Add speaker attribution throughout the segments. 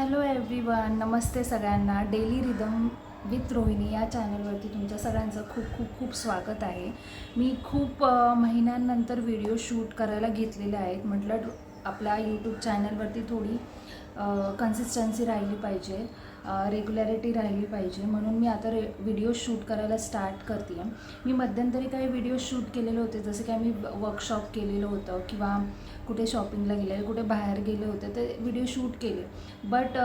Speaker 1: Hello everyone नमस्ते सगळ्यांना. Daily rhythm with Rohini या चॅनलवरती तुमच्या सगळ्यांचं खूप खूप खूप स्वागत आहे. मी खूप महिन्यांनंतर व्हिडिओ शूट करायला घेतलेले आहेत. म्हटलं आपल्या यूट्यूब चॅनलवरती थोडी कन्सिस्टन्सी राहिली पाहिजे रेग्युलॅरिटी राहिली पाहिजे. म्हणून मी आता रे व्हिडिओ शूट करायला स्टार्ट करते आहे मी मध्यंतरी काही व्हिडिओ शूट केलेले होते. जसे की मी वर्कशॉप केलेलं होतं किंवा कुठे शॉपिंगला गेले कुठे बाहेर गेले होते ते व्हिडिओ शूट केले. बट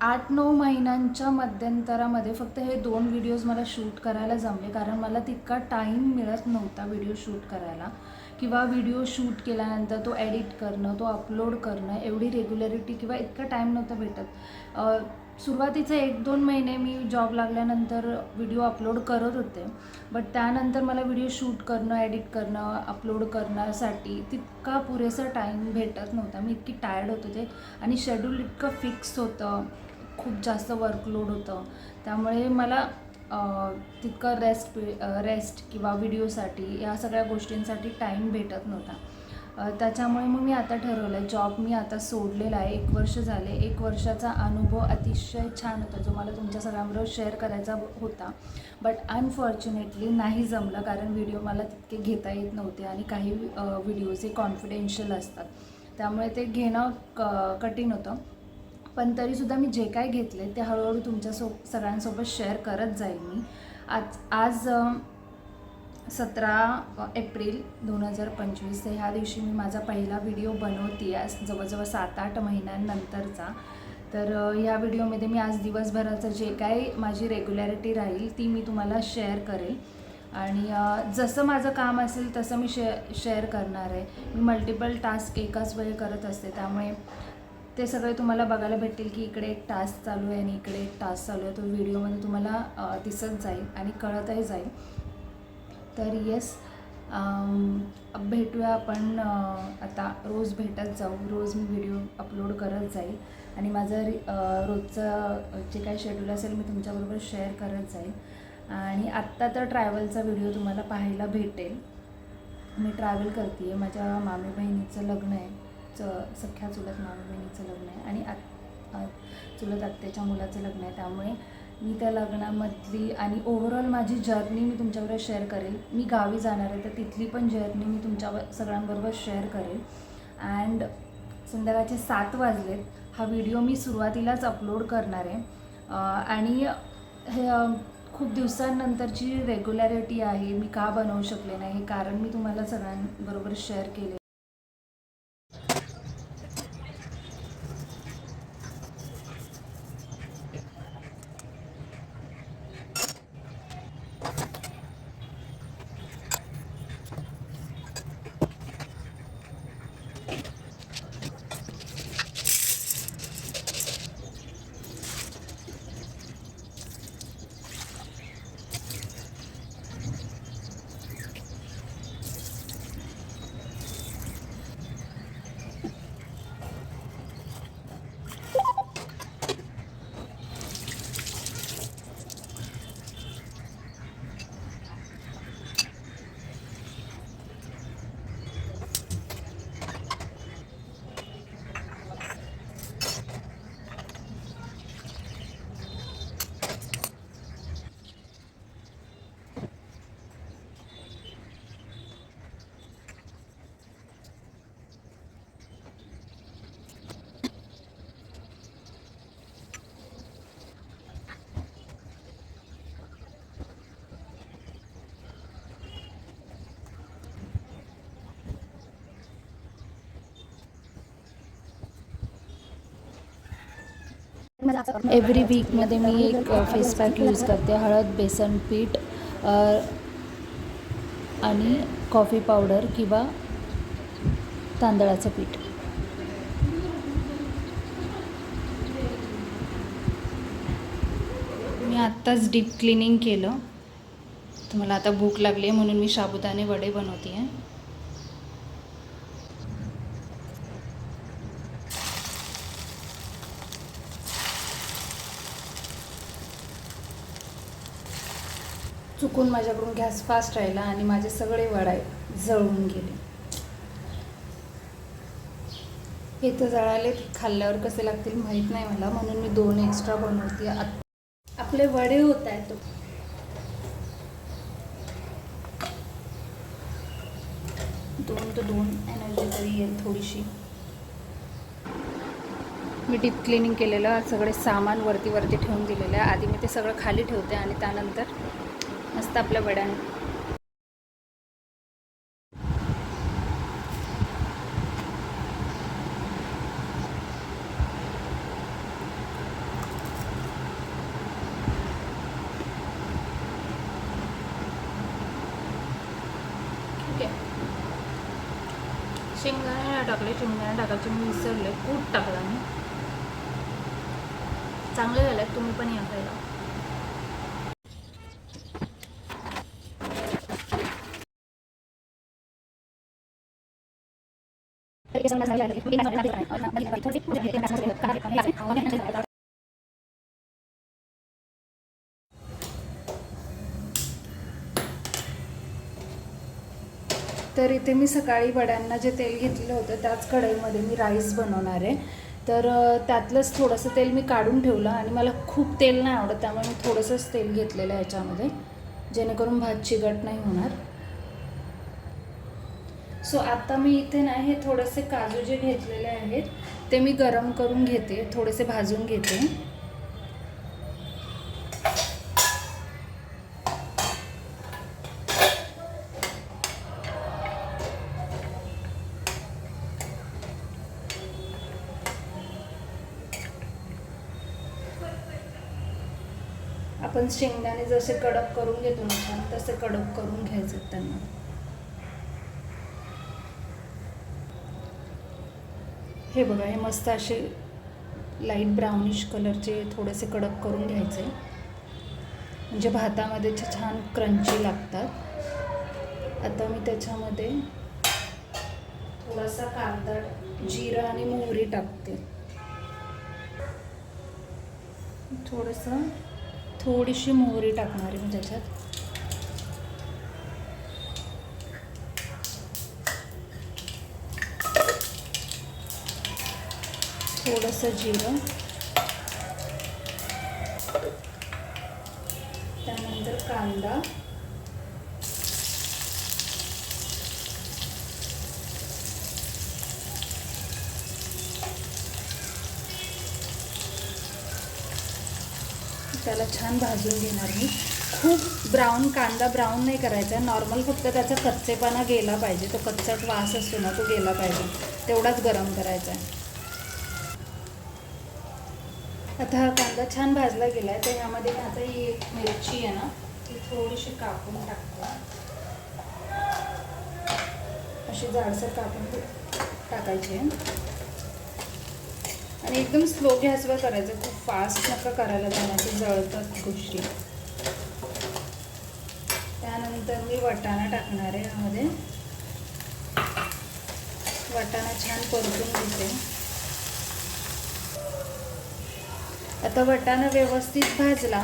Speaker 1: आठ नऊ महिन्यांच्या मध्यंतरामध्ये फक्त हे दोन व्हिडिओज मला शूट करायला जमले. कारण मला तितका टाईम मिळत नव्हता व्हिडिओ शूट करायला. किंवा व्हिडिओ शूट केल्यानंतर तो एडिट करणं तो अपलोड करणं एवढी रेग्युलॅरिटी किंवा इतका टाईम नव्हता भेटत. सुरुवातीचे एक दोन महिने मी जॉब लागल्यानंतर व्हिडिओ अपलोड करत होते. बट त्यानंतर मला व्हिडिओ शूट करणं एडिट करणं अपलोड करण्यासाठी तितका पुरेसा टाईम भेटत नव्हता. मी इतकी टायर्ड होत होते. आणि शेड्यूल इतकं फिक्स होतं. खूप जास्त वर्कलोड होतं. त्यामुळे मला तितकं रेस्ट रेस्ट किंवा व्हिडिओसाठी या सगळ्या गोष्टींसाठी टाईम भेटत नव्हता. त्याच्यामुळे मग मी आता ठरवलं आहे जॉब मी आता सोडलेला आहे. एक वर्ष झाले. एक वर्षाचा अनुभव अतिशय छान होता जो मला तुमच्या सगळ्यांबरोबर शेअर करायचा होता. बट अनफॉर्च्युनेटली नाही जमलं कारण व्हिडिओ मला तितके घेता येत नव्हते आणि काही व्हिडिओज हे कॉन्फिडेन्शियल असतात. त्यामुळे ते घेणं क कठीण होतं. पण तरीसुद्धा मी जे काय घेतले ते हळूहळू तुमच्यासो सगळ्यांसोबत शेअर करत जाईल मी. आज आज सतरा एप्रिल दोन हजार पंचवीस ह्या दिवशी मी माझा पहिला व्हिडिओ बनवते आहे जवळजवळ सात आठ महिन्यांनंतरचा. तर ह्या व्हिडिओमध्ये मी आज दिवसभराचं जे काही माझी रेग्युलॅरिटी राहील ती मी तुम्हाला शेअर करेल. आणि जसं माझं काम असेल तसं मी शे शेअर करणार आहे. मी मल्टिपल टास्क एकाच वेळी करत असते त्यामुळे ते सगळे तुम्हाला बघायला भेटतील की इकडे एक टास्क चालू आहे आणि इकडे एक टास्क चालू आहे. तो व्हिडिओमध्ये तुम्हाला दिसत जाईल आणि कळतही जाईल. तर येस भेटूया आपण आता रोज भेटत जाऊ. रोज मी व्हिडिओ अपलोड करत जाईल. आणि माझं रि रोजचं जे काही शेड्यूल असेल मी तुमच्याबरोबर शेअर करत जाईल. आणि आत्ता तर ट्रॅव्हलचा व्हिडिओ तुम्हाला पाहायला भेटेल. मी ट्रॅव्हल करते आहे माझ्या मामी बहिणीचं लग्न आहे. च सख्या चुलत मामी बहिणीचं लग्न आहे. आणि आत आ- चुलत आत्याच्या मुलाचं लग्न आहे. त्यामुळे मी त्या लग्नामधली आणि ओव्हरऑल माझी जर्नी मी तुमच्याबरोबर शेअर करेल. मी गावी जाणार आहे तर तिथली पण जर्नी मी तुमच्या सगळ्यांबरोबर शेअर करेल. अँड संध्याकाळचे सात वाजलेत. हा व्हिडिओ मी सुरुवातीलाच अपलोड करणार आहे. आणि हे खूप दिवसांनंतरची रेग्युलॅरिटी आहे. मी का बनवू शकले नाही हे कारण मी तुम्हाला सगळ्यांबरोबर शेअर केले एव्हरी वीकमध्ये मी एक फेस पॅक यूज करते. हळद बेसन पीठ आणि कॉफी पावडर किंवा तांदळाचं पीठ. मी आत्ताच डीप क्लिनिंग केलं. तर मला आता भूक लागली आहे म्हणून मी साबुदाणे वडे बनवते आहे चुकून माझ्याकडून गॅस फास्ट राहिला आणि माझे सगळे वडाय जळून गेले. हे तर जळाले खाल्ल्यावर कसे लागतील माहीत नाही मला. म्हणून मी दोन एक्स्ट्रा बनवते. आपले वडे होत आहेत दोन तर दोन एनर्जी तरी येईल थोडीशी. मी डीप क्लिनिंग केलेलं सगळे सामान वरती वरती ठेवून दिलेलं आहे. आधी मी ते सगळं खाली ठेवते आणि त्यानंतर मस्त आपल्या वड्याने ठीक आहे शेंगदाणे नाही टाकले शेंगदाणे टाकायचे मी विसरले कूट टाकला मी चांगले झाले तुम्ही पण या खायला तर इथे मी सकाळी वड्यांना जे तेल घेतलेलं होतं त्याच कढईमध्ये मी राईस बनवणार आहे. तर त्यातलंच थोडंसं तेल मी काढून ठेवलं आणि मला खूप तेल नाही आवडत त्यामुळे मी थोडंसंच तेल घेतलेलं आहे याच्यामध्ये जेणेकरून भात चिकट नाही होणार. सो आता मी इथे ना हे थोडेसे काजू जे घेतलेले आहेत ते मी गरम करून घेते थोडेसे भाजून घेते. आपण शेंगदाणे जसे कडक करून घेतो ना छान तसे कडक करून घ्यायचे त्यांना. हे बघा हे मस्त असे लाइट ब्राउनिश कलरचे थोडेसे कडक करून घ्यायचे. म्हणजे भातामध्ये छान क्रंची लागतात. आता मी त्याच्यामध्ये थोडासा कांदा जिरा आणि मोहरी टाकते. थोडंसं थोडीशी मोहरी टाकणार आहे मी त्याच्यात. थोडंसं जिरं. त्यानंतर कांदा. त्याला छान भाजून घेणार मी. खूप ब्राऊन कांदा ब्राऊन नाही करायचा. नॉर्मल फक्त त्याचा कच्चेपणा गेला पाहिजे. तो कच्चट वास असतो ना तो गेला पाहिजे. तेवढाच गरम करायचा आहे. आता हा कांदा छान भाजला गेला आहे तर ह्यामध्ये आता ही एक मिरची आहे ना ती थोडीशी कापून टाकते. अशी जाडसर कापून टाकायची आहे. आणि एकदम स्लो गॅसवर करायचं खूप फास्ट नका करायला त्यामध्ये जळतात गोष्टी. त्यानंतर मी वटाणा टाकणार आहे यामध्ये. वटाणा छान परतून घेते. आता वटाणा व्यवस्थित भाजला.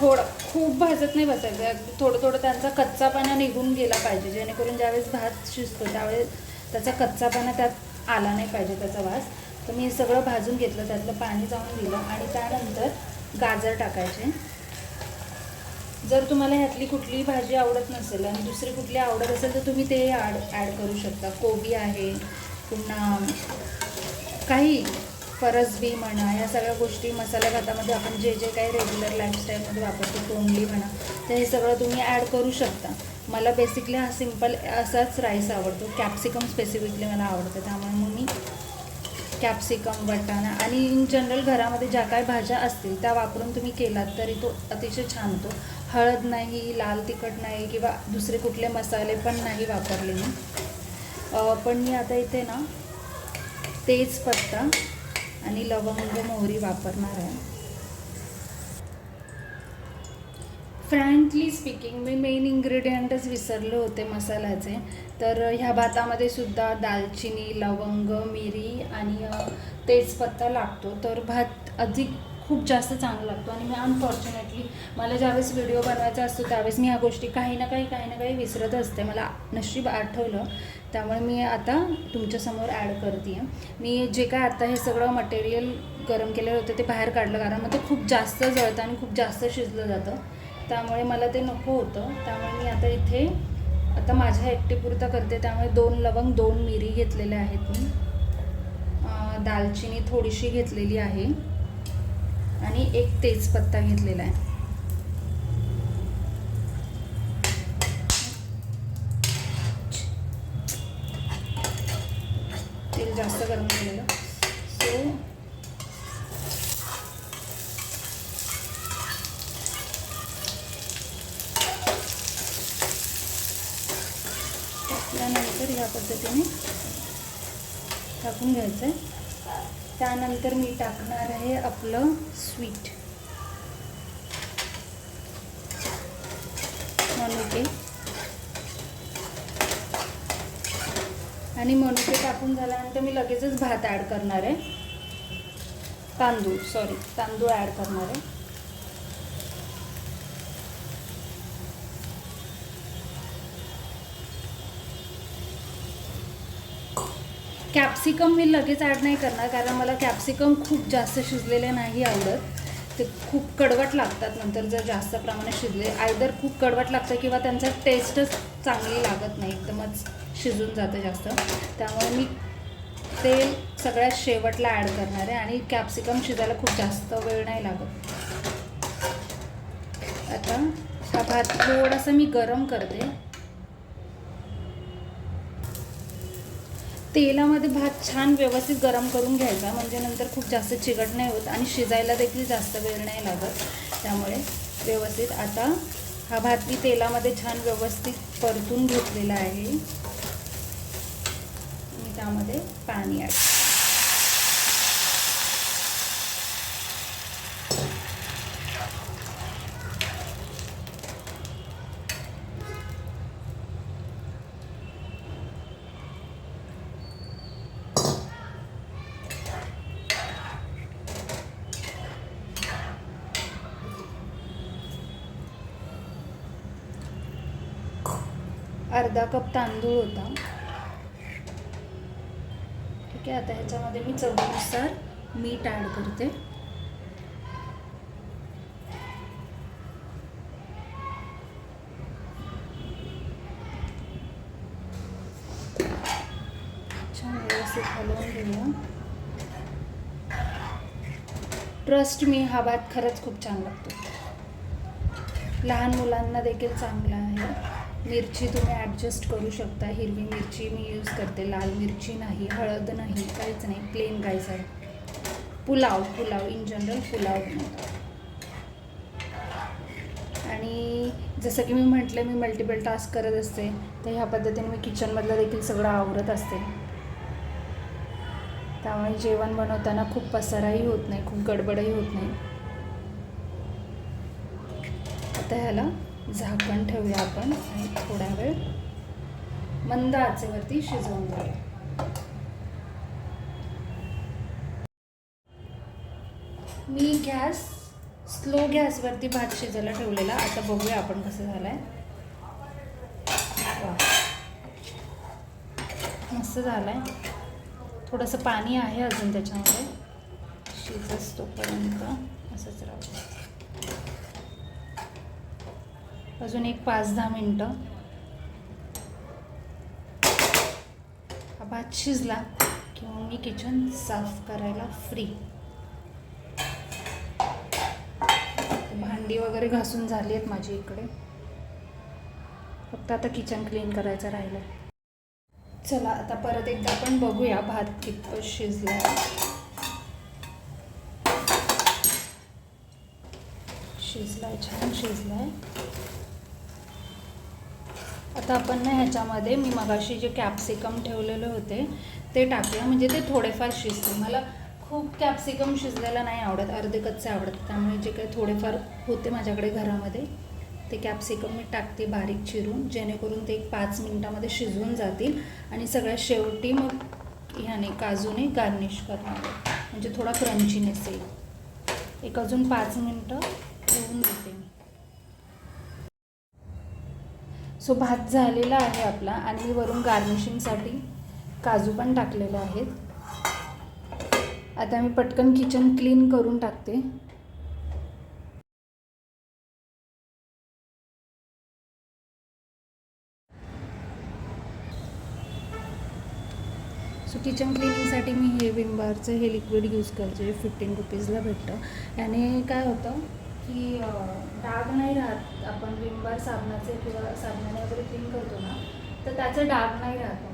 Speaker 1: थोडं खूप भाजत नाही बसायचं. थोडं थोडं त्यांचा कच्चापणा निघून गेला पाहिजे. जेणेकरून ज्यावेळेस भात शिजतो त्यावेळेस त्याचा कच्चापणा त्यात आला नाही पाहिजे त्याचा वास. तर मी सगळं भाजून घेतलं त्यातलं पाणी जाऊन दिलं आणि त्यानंतर गाजर टाकायचे. जर तुम्हाला ह्यातली कुठलीही भाजी आवडत नसेल आणि दुसरी कुठली आवडत असेल तर तुम्ही ते ॲड ॲड करू शकता. कोबी आहे पुन्हा काही फरसबी म्हणा या सगळ्या गोष्टी मसाला भातामध्ये आपण जे जे काही रेग्युलर लाईफस्टाईलमध्ये वापरतो तोंडली म्हणा तर हे सगळं तुम्ही ॲड करू शकता. मला बेसिकली हा सिंपल असाच राईस आवडतो. कॅप्सिकम स्पेसिफिकली मला आवडतं. त्यामुळे मग मी कॅप्सिकम वटाणा आणि इन जनरल घरामध्ये ज्या काही भाज्या असतील त्या वापरून तुम्ही केलात तरी तो अतिशय छान होतो. हळद नाही लाल तिखट नाही किंवा दुसरे कुठले मसाले पण नाही वापरले मी. पण मी आता इथे ना तेजपत्ता आणि लवंग मोहरी वापरणार आहे. फ्रँकली स्पीकिंग मी मेन इन्ग्रेडियंटच विसरले होते मसाल्याचे. तर ह्या भातामध्ये सुद्धा दालचिनी लवंग मिरी आणि तेजपत्ता लागतो. तर भात अधिक खूप जास्त चांगला लागतो. आणि मी अनफॉर्च्युनेटली मला ज्यावेळेस व्हिडिओ बनवायचा असतो त्यावेळेस मी ह्या गोष्टी काही ना काही काही ना काही विसरत असते. मला नशीब आठवलं. त्यामुळे मी आता तुमच्यासमोर ॲड करते आहे मी जे काय आता हे सगळं मटेरियल गरम केलेलं होतं ते बाहेर काढलं कारण मग ते खूप जास्त जळतं आणि खूप जास्त शिजलं जातं. त्यामुळे मला ते नको होतं. त्यामुळे मी आता इथे आता माझ्या एकटीपुरता करते. त्यामुळे दोन लवंग दोन मिरी घेतलेल्या आहेत मी. दालचिनी थोडीशी घेतलेली आहे. आणि एक तेजपत्ता घेतलेला आहे तेल जास्त गरम केलेलं सो त्यानंतर ह्या पद्धतीने टाकून घ्यायचं आहे त्यानंतर मी टाकणार आहे आपलं स्वीट. मनुके. आणि मनुके टाकून झाल्यानंतर मी लगेचच भात ॲड करणार आहे. तांदूळ सॉरी तांदूळ ॲड करणार आहे. कॅप्सिकम मी लगेच ॲड नाही करणार कारण मला कॅप्सिकम खूप जास्त शिजलेले नाही आवडत. ते खूप कडवट लागतात नंतर जर जास्त प्रमाणात शिजले. आयदर खूप कडवट लागतं किंवा त्यांचा टेस्टच चांगली लागत नाही एकदमच शिजून जातं जास्त. त्यामुळे मी तेल सगळ्यात शेवटला ॲड करणार आहे आणि कॅप्सिकम शिजायला खूप जास्त वेळ नाही लागत. आता हा भात थोडासा मी गरम करते. तेलामध्ये भात छान व्यवस्थित गरम करून घ्यायचा. म्हणजे नंतर खूप जास्त चिकट नाही होत आणि शिजायला देखील जास्त वेळ नाही लागत. त्यामुळे व्यवस्थित आता हा भात मी तेलामध्ये छान व्यवस्थित परतून घेतलेला आहे. मी त्यामध्ये पाणी आहे अर्धा कप तांदूळ होता. ठीक आहे आता ह्याच्यामध्ये मी चवीनुसार मीठ ॲड करते. छान व्यवस्थित हलवून घेऊया. ट्रस्ट मी हा भात खरंच खूप छान लागतो. लहान मुलांना देखील चांगला आहे. मिरची तुम्ही ॲडजस्ट करू शकता. हिरवी मिरची मी यूज करते. लाल मिरची नाही हळद नाही काहीच नाही. प्लेन राईस आहे. Pulao pulao. In general pulao. बनवतो आणि जसं की मी म्हटलं मी मल्टिपल टास्क करत असते. तर ह्या पद्धतीने मी किचनमधलं देखील सगळं आवरत असते. त्यामुळे जेवण बनवताना खूप पसाराही होत नाही खूप गडबडही होत नाही. आता ह्याला झाकण ठेवूया आपण आणि थोडा वेळ मंद आचेवरती शिजवून घेऊया. मी गॅस स्लो गॅसवरती भात शिजायला ठेवलेला. आता बघूया आपण कसं झालंय. आहे मस्त झालाय. थोडंसं पाणी आहे अजून त्याच्यामध्ये. शिजस तोपर्यंत असंच राहू अजून एक पाच दहा मिनटं. हा भात शिजला किंवा मी किचन साफ करायला फ्री भांडी वगैरे घासून झाली आहेत माझी इकडे. फक्त आता किचन क्लीन करायचं राहिलं चला आता परत एकदा आपण बघूया भात कितपत शिजला शिजलाय छान शिजलाय. आता आपण ना ह्याच्यामध्ये मी मगाशी जे कॅप्सिकम ठेवलेले होते ते टाकूया म्हणजे ते थोडेफार शिजते मला खूप कॅप्सिकम शिजलेलं नाही आवडत. अर्धे कच्चे आवडत त्यामुळे जे काही थोडेफार होते माझ्याकडे घरामध्ये ते कॅप्सिकम मी टाकते बारीक चिरून जेणेकरून ते एक पाच मिनटामध्ये शिजवून जातील आणि सगळ्या शेवटी मग ह्याने काजूने गार्निश करणार. म्हणजे थोडा क्रंचीनेस येईल. एक अजून पाच मिनटं ठेवून देते मी. सो भात झालेला आहे आपला आणि मी वरून गार्निशिंगसाठी काजू पण टाकलेले आहेत. आता मी पटकन किचन क्लीन करून टाकते. सो किचन क्लिनिंगसाठी मी हे विम बारचं हे लिक्विड यूज करते जे फिफ्टीन रुपीजला भेटतं. याने काय होतं की डाग नाही राहत आपण विमबार साबणाचे किंवा साबणाने वगैरे क्लीन करतो ना तर त्याचे डाग नाही राहत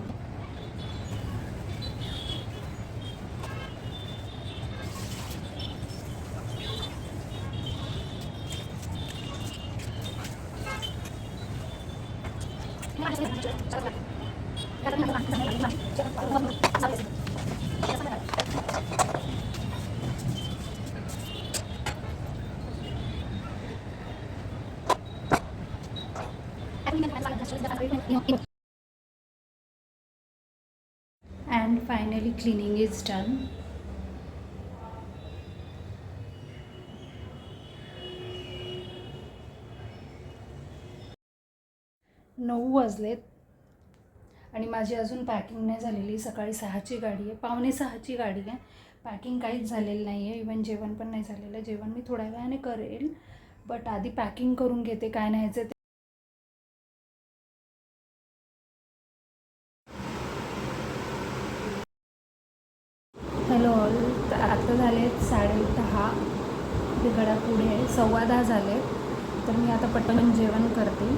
Speaker 1: you. Finally cleaning is done. नऊ वाजलेत. आणि माझी अजून पॅकिंग नाही झालेली. सकाळी सहाची गाडी आहे. पावणे सहाची गाडी आहे. पॅकिंग काहीच झालेलं नाही आहे इवन जेवण पण नाही झालेलं. जेवण मी थोड्या वेळाने करेल. बट आधी पॅकिंग करून घेते. काय न्यायचं ते हॅलो ऑल तर आता झाले साडे दहा घड्या पुढे सव्वा दहा झाले. तर मी आता पटकन जेवण करते.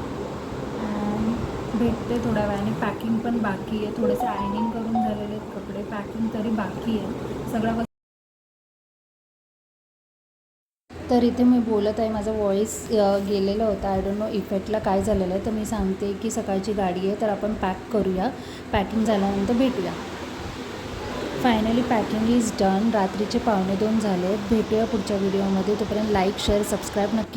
Speaker 1: भेटते थोड्या वेळाने. पॅकिंग पण बाकी आहे. थोडेसे आयनिंग करून झालेले आहेत कपडे. पॅकिंग तरी बाकी आहे. सगळं तर इथे मी बोलत आहे. माझा व्हॉईस गेलेला होता. आय डोंट नो इफेक्टला काय झालेलं आहे. तर मी सांगते की सकाळची गाडी आहे. तर आपण पॅक करूया. पॅकिंग झाल्यानंतर भेटूया. फायनली पॅकिंग इज डन रात्रीचे पावणे दोन झाले भेटूया पुढच्या व्हिडिओमध्ये तोपर्यंत लाईक शेअर सबस्क्राईब नक्की